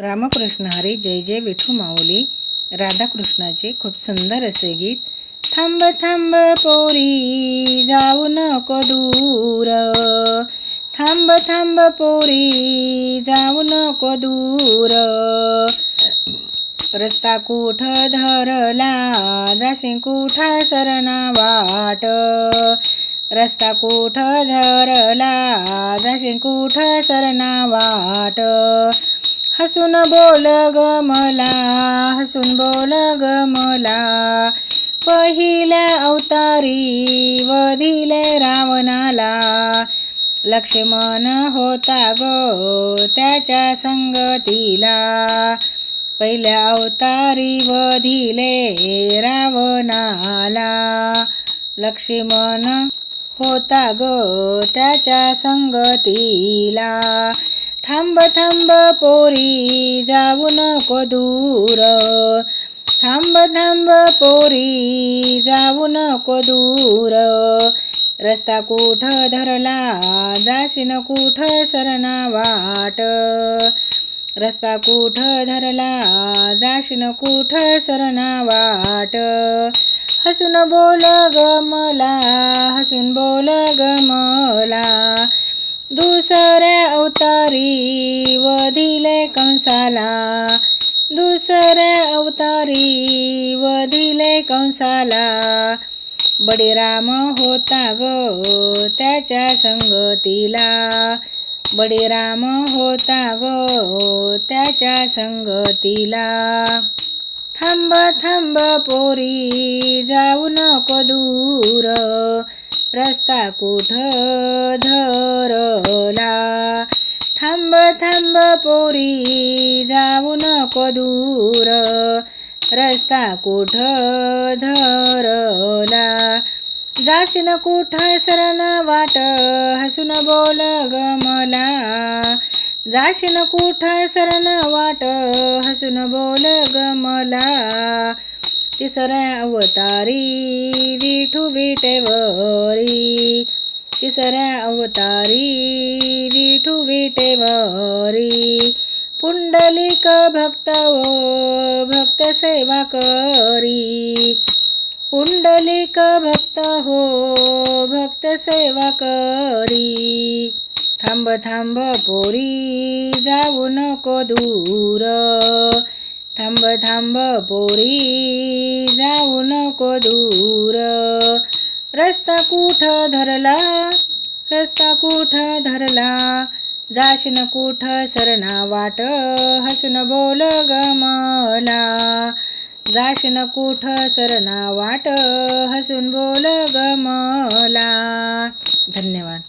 रामकृष्ण हरी जय जय विठू माऊली राधाकृष्णाचे खूप सुंदर असे गीत. थांब थांब पोरी जाऊ नको दूर. थांब थांब पोरी जाऊ नको दूर. रस्ता कुठ धरला? जाशी कुठा सरना वाट रस्ता कुठ धरला? जाशी कुठ सरना वाट हसून बोल ग मला हसून बोल ग मला. पहिल्या अवतारी वधिले रावणाला. लक्ष्मण होता गो त्याच्या संगतीला. पहिल्या अवतारी वधिले रावणाला. लक्ष्मण होता गो त्याच्या संगतीला. थांब थांब पोरी जाऊ नको दूर. थांब थांब पोरी जाऊ नको दूर. रस्ता कुठ धरला जाशीन कुठ सरना वाट रस्ता कुठ धरला जाशीन कुठ सरना वाट हसून बोल ग मला हसून बोल ग मला. दुसऱ्या अवतारी वधिले कंसाला. दुसऱ्या अवतारी वधिले कंसाला. बळीराम होता ग त्याच्या संगतीला बळीराम होता ग त्याच्या संगतीला थांब थांब पोरी जाऊ नको दूर. रस्ता कुठ धरला? थांब थांब पोरी जाऊ नको दूर. रस्ता कुठ धरला? जाशीन कुठ सरण वाट हसून बोल ग मला. जाशीन कुठ सरण वाट हसून बोल ग मला. तिसऱ्या अवतारी विठू विटेवरी. तिसऱ्या अवतारी विठू विटेवारी पुंडलिक भक्त हो भक्त सेवा करी. पुंडलिक भक्त हो भक्त सेवा करी. थांब थांब पोरी जाऊ नको दूर. थांब थांब पोरी जाऊ नको दूर. रस्ता कुठ धरला? रस्ता कुठ धरला? जाशन कुठ सरना वाट? हसून बोल गमला जाशन कुठ सरना वाट? हसून बोल गमला धन्यवाद.